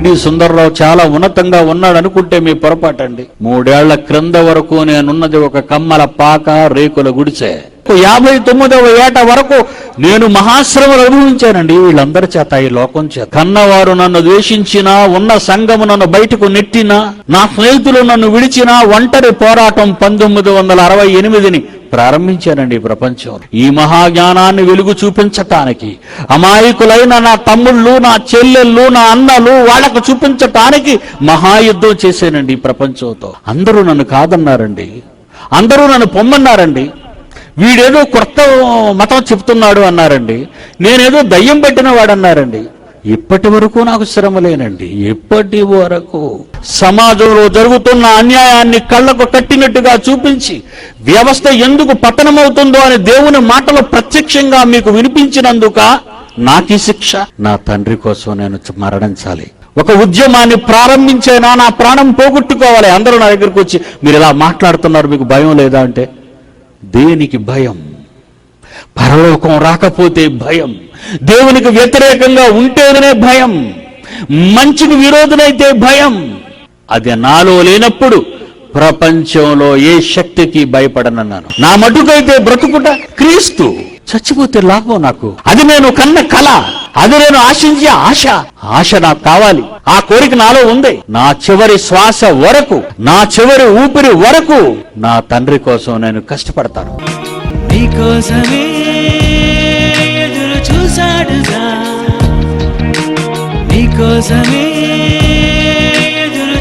పిడి సుందర్రావు చాలా ఉన్నతంగా ఉన్నాడు అనుకుంటే మీ పొరపాటండి. మూడేళ్ళ క్రింద వరకు నేనున్నది ఒక కమ్మల పాక రేకుల గుడిసే. యాభై తొమ్మిదవ ఏట వరకు నేను మహాశ్రమలు అనుభవించానండి. వీళ్ళందరి చేత ఈ లోకం చేత. కన్నవారు నన్ను ద్వేషించినా ఉన్న సంఘము నన్ను బయటకు నెట్టినా నా స్నేహితులు నన్ను విడిచినా ఒంటరి పోరాటం పంతొమ్మిది వందల అరవై ఎనిమిదిని ప్రారంభించానండి ఈ ప్రపంచం. ఈ మహాజ్ఞానాన్ని వెలుగు చూపించటానికి అమాయకులైన నా తమ్ముళ్ళు నా చెల్లెళ్ళు నా అన్నలు వాళ్ళకు చూపించటానికి మహాయుద్ధం చేశానండి ఈ ప్రపంచంతో. అందరూ నన్ను కాదన్నారండి. అందరూ నన్ను పొమ్మన్నారండి. వీడేదో కొత్త మతం చెప్తున్నాడు అన్నారండి. నేనేదో దయ్యం పెట్టిన వాడన్నారండి. ఇప్పటి వరకు నాకు శ్రమ లేనండి. ఇప్పటి వరకు సమాజంలో జరుగుతున్న అన్యాయాన్ని కళ్ళకు కట్టినట్టుగా చూపించి వ్యవస్థ ఎందుకు పతనమవుతుందో అని దేవుని మాటలు ప్రత్యక్షంగా మీకు వినిపించినందుక నాకీ శిక్ష. నా తండ్రి కోసం నేను మరణించాలి. ఒక ఉద్యమాన్ని ప్రారంభించేనా నా ప్రాణం పోగొట్టుకోవాలి. అందరూ నా దగ్గరకు వచ్చి మీరు ఇలా మాట్లాడుతున్నారు మీకు భయం లేదా? అంటే దేనికి భయం? పరలోకం రాకపోతే భయం. దేవునికి వ్యతిరేకంగా ఉంటేనే భయం. మంచికి విరోధనైతే భయం. అది నాలో లేనప్పుడు ప్రపంచంలో ఏ శక్తికి భయపడనన్నాను. నా మటుకైతే బ్రతుకుట క్రీస్తు. చచ్చిపోతే లాభం నాకు. అది నేను కన్న కళ అది నేను ఆశించే ఆశ. ఆశ నాకు కావాలి. ఆ కోరిక నాలో ఉంది. నా చివరి శ్వాస వరకు నా చివరి ఊపిరి వరకు నా తండ్రి కోసం నేను కష్టపడతాను. నీకోసమే ఎదురు నీకోసమే ఎదురు